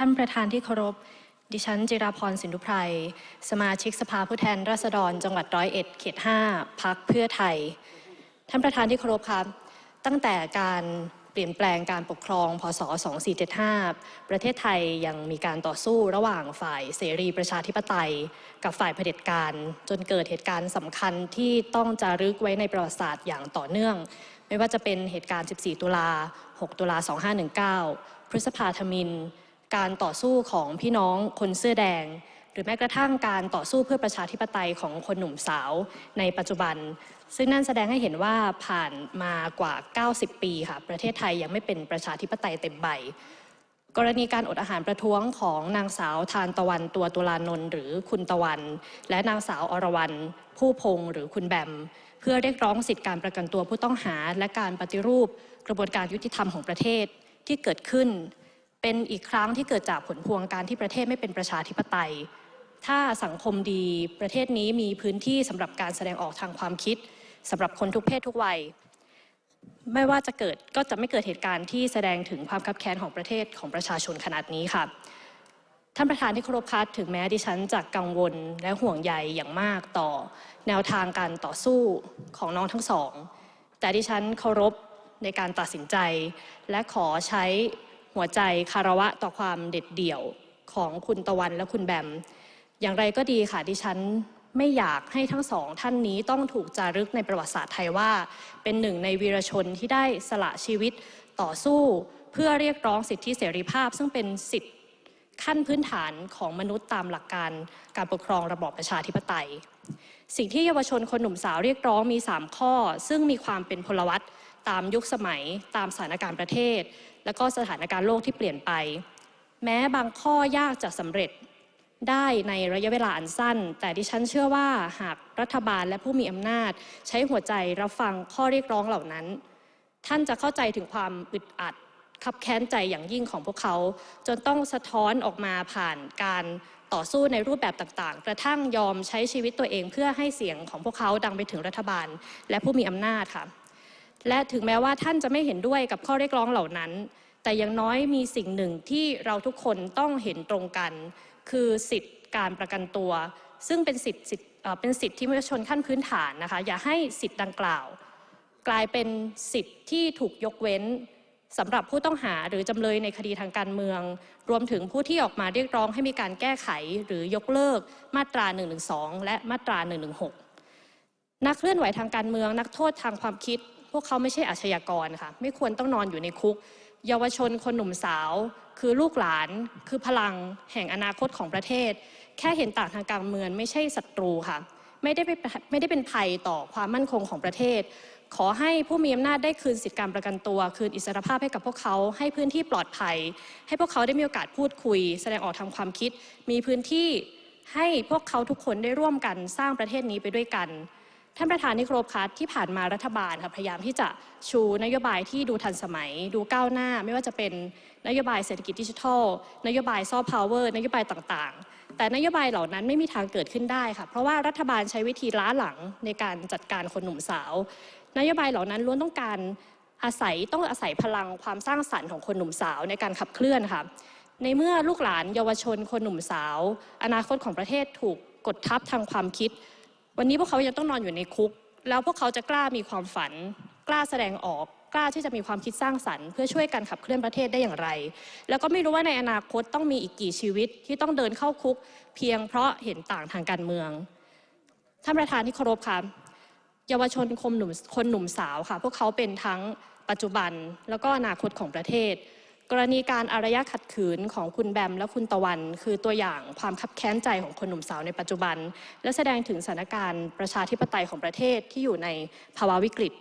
ท่านประธานที่เคารพ ดิฉันจิราพรสินธุไพร สมาชิกสภาผู้แทนราษฎร จังหวัดร้อยเอ็ดเขต5พักเพื่อไทย ท่านประธานที่เคารพครับ ตั้งแต่การเปลี่ยนแปลงการปกครอง พศ 2475 ประเทศไทยยังมีการต่อสู้ระหว่างฝ่ายเสรีประชาธิปไตย กับฝ่ายเผด็จการ จนเกิดเหตุการณ์สำคัญที่ต้องจารึกไว้ในประวัติศาสตร์อย่างต่อเนื่อง ไม่ว่าจะเป็นเหตุการณ์ 14 ตุลา 6 ตุลา 2519 พฤษภาธมิน การต่อสู้ของพี่น้องคนเสื้อแดง หรือแม้กระทั่งการต่อสู้เพื่อประชาธิปไตยของคนหนุ่มสาวในปัจจุบัน ซึ่งนั่นแสดงให้เห็นว่าผ่านมากว่า 90 ปีค่ะประเทศไทยยังไม่เป็นประชาธิปไตยเต็มใบกรณีการอดอาหารประท้วงของนางสาวทานตะวันตัวตุลานนท์หรือคุณตะวัน และนางสาวอรวรรณผู้พงษ์หรือคุณแบม เพื่อเรียกร้องสิทธิการประกันตัวผู้ต้องหา และการปฏิรูปกระบวนการยุติธรรมของประเทศที่เกิดขึ้น เป็นอีกครั้งที่เกิดจากผลพวงการที่ประเทศไม่เป็นประชาธิปไตย ถ้าสังคมดีประเทศนี้มีพื้นที่สำหรับการแสดงออกทางความคิดสำหรับคนทุกเพศทุกวัย ไม่ว่าจะเกิดก็จะไม่เกิดเหตุการณ์ที่แสดงถึงความคับแค้นของประเทศของประชาชนขนาดนี้ค่ะท่านประธานที่เคารพคะถึงแม้ดิฉันจะกังวลและห่วงใยอย่างมากต่อ แนวทางการต่อสู้ของน้องทั้งสอง แต่ดิฉันเคารพในการตัดสินใจ และขอใช้ หัวใจคารวะต่อความเด็ดเดี่ยวของคุณตะวันและคุณแบม อย่างไรก็ดีค่ะดิฉันไม่อยากให้ทั้งสองท่านนี้ต้องถูกจารึกในประวัติศาสตร์ไทยว่า เป็นหนึ่งในวีรชนที่ได้สละชีวิตต่อสู้ เพื่อเรียกร้องสิทธิเสรีภาพ ซึ่งเป็นสิทธิขั้นพื้นฐานของมนุษย์ตามหลักการการปกครองระบอบประชาธิปไตย สิ่งที่เยาวชนคนหนุ่มสาวเรียกร้องมี 3 ข้อ ซึ่งมีความเป็นพลวัต ตามยุคสมัย ตามสถานการณ์ประเทศ และก็สถานการณ์โลกที่เปลี่ยนไป แม้บางข้อยากจะสำเร็จได้ในระยะเวลาอันสั้น แต่ดิฉันเชื่อว่าหากรัฐบาลและผู้มีอำนาจ ใช้หัวใจรับฟังข้อเรียกร้องเหล่านั้น ท่านจะเข้าใจถึงความอึดอัดคับแค้นใจอย่างยิ่งของพวกเขา จนต้องสะท้อนออกมาผ่านการต่อสู้ในรูปแบบต่างๆ กระทั่งยอมใช้ชีวิตตัวเองเพื่อให้เสียงของพวกเขาดังไปถึงรัฐบาล และผู้มีอำนาจค่ะ และถึงแม้ว่าท่านจะไม่เห็นด้วยกับข้อเรียกร้องเหล่านั้น แต่อย่างน้อยมีสิ่งหนึ่งที่เราทุกคนต้องเห็นตรงกัน คือสิทธิการประกันตัว ซึ่งเป็นสิทธิที่ป็นสิทธิที่มนุษยชนขั้นพื้นฐานนะคะ อย่าให้สิทธิดังกล่าว กลายเป็นสิทธิที่ถูกยกเว้นสำหรับผู้ต้องหาหรือจำเลยในคดีทางการเมือง รวมถึงผู้ที่ออกมาเรียกร้องให้มีการแก้ไขหรือยกเลิกมาตรา 112 และมาตรา 116 นักเคลื่อนไหวทางการเมือง นักโทษทางความคิด วกเขาไม่ใช่อาชญากรค่ะ ไม่ควรต้องนอนอยู่ในคุก เยาวชนคนหนุ่มสาว คือลูกหลาน คือพลังแห่งอนาคตของประเทศ แค่เห็นต่างทางการเมืองไม่ใช่ศัตรูค่ะ ไม่ได้เป็นไม่ได้เป็นภัยต่อความมั่นคงของประเทศ ขอให้ผู้มีอำนาจได้คืนสิทธิการประกันตัว คืนอิสรภาพให้กับพวกเขา ให้พื้นที่ปลอดภัย ให้พวกเขาได้มีโอกาสพูดคุย แสดงออกทางความคิด มีพื้นที่ให้พวกเขาทุกคนได้ร่วมกันสร้างประเทศนี้ไปด้วยกัน ท่านประธานที่ครพคะที่ผ่านมารัฐบาลค่ะพยายามที่จะชูนโยบายที่ดูทันสมัย ดูก้าวหน้า ไม่ว่าจะเป็นนโยบายเศรษฐกิจดิจิทัล นโยบายซอฟต์พาวเวอร์นโยบายต่างๆ แต่นโยบายเหล่านั้นไม่มีทางเกิดขึ้นได้ค่ะเพราะว่ารัฐบาลใช้วิธีล้าหลังในการจัดการคนหนุ่มสาว นโยบายเหล่านั้นล้วนต้องการอาศัยต้องอาศัยพลังความสร้างสรรค์ของคนหนุ่มสาวในการขับเคลื่อนค่ะในเมื่อลูกหลานเยาวชนคนหนุ่มสาว อนาคตของประเทศถูกกดทับทางความคิด วันนี้พวกเขายังต้องนอนอยู่ในคุก แล้วพวกเขาจะกล้ามีความฝัน กล้าแสดงออก กล้าที่จะมีความคิดสร้างสรรค์ เพื่อช่วยกันขับเคลื่อนประเทศได้อย่างไร แล้วก็ไม่รู้ว่าในอนาคตต้องมีอีกกี่ชีวิตที่ต้องเดินเข้าคุก เพียงเพราะเห็นต่างทางการเมืองท่านประธานที่เคารพค่ะเยาวชนคนหนุ่มคนหนุ่มสาวค่ะ พวกเขาเป็นทั้งปัจจุบันแล้วก็อนาคตของประเทศ กรณีการอารยะขัดขืนของคุณแบมและคุณตะวัน คือตัวอย่างความคับแค้นใจของคนหนุ่มสาวในปัจจุบัน และแสดงถึงสถานการณ์ประชาธิปไตยของประเทศที่อยู่ในภาวะวิกฤต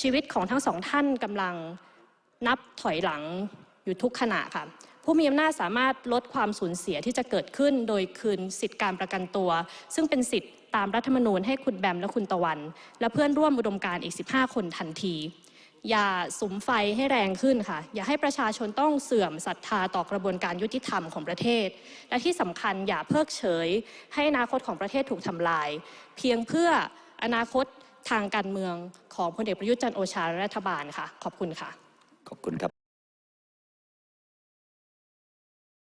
ชีวิตของทั้งสองท่านกำลังนับถอยหลังอยู่ทุกขณะค่ะผู้มีอำนาจสามารถลดความสูญเสียที่จะเกิดขึ้น โดยคืนสิทธิการประกันตัว ซึ่งเป็นสิทธิตามรัฐธรรมนูญให้คุณแบมและคุณตะวัน และเพื่อนร่วมอุดมการอีก 15 คนทันที อย่าสุมไฟให้แรงขึ้นค่ะ อย่าให้ประชาชนต้องเสื่อมศรัทธาต่อกระบวนการยุติธรรมของประเทศ และที่สำคัญอย่าเพิกเฉย ให้อนาคตของประเทศถูกทำลาย เพียงเพื่ออนาคตทางการเมืองของพลเอกประยุทธ์จันโอชาและรัฐบาลค่ะ ขอบคุณค่ะ ขอบคุณครับ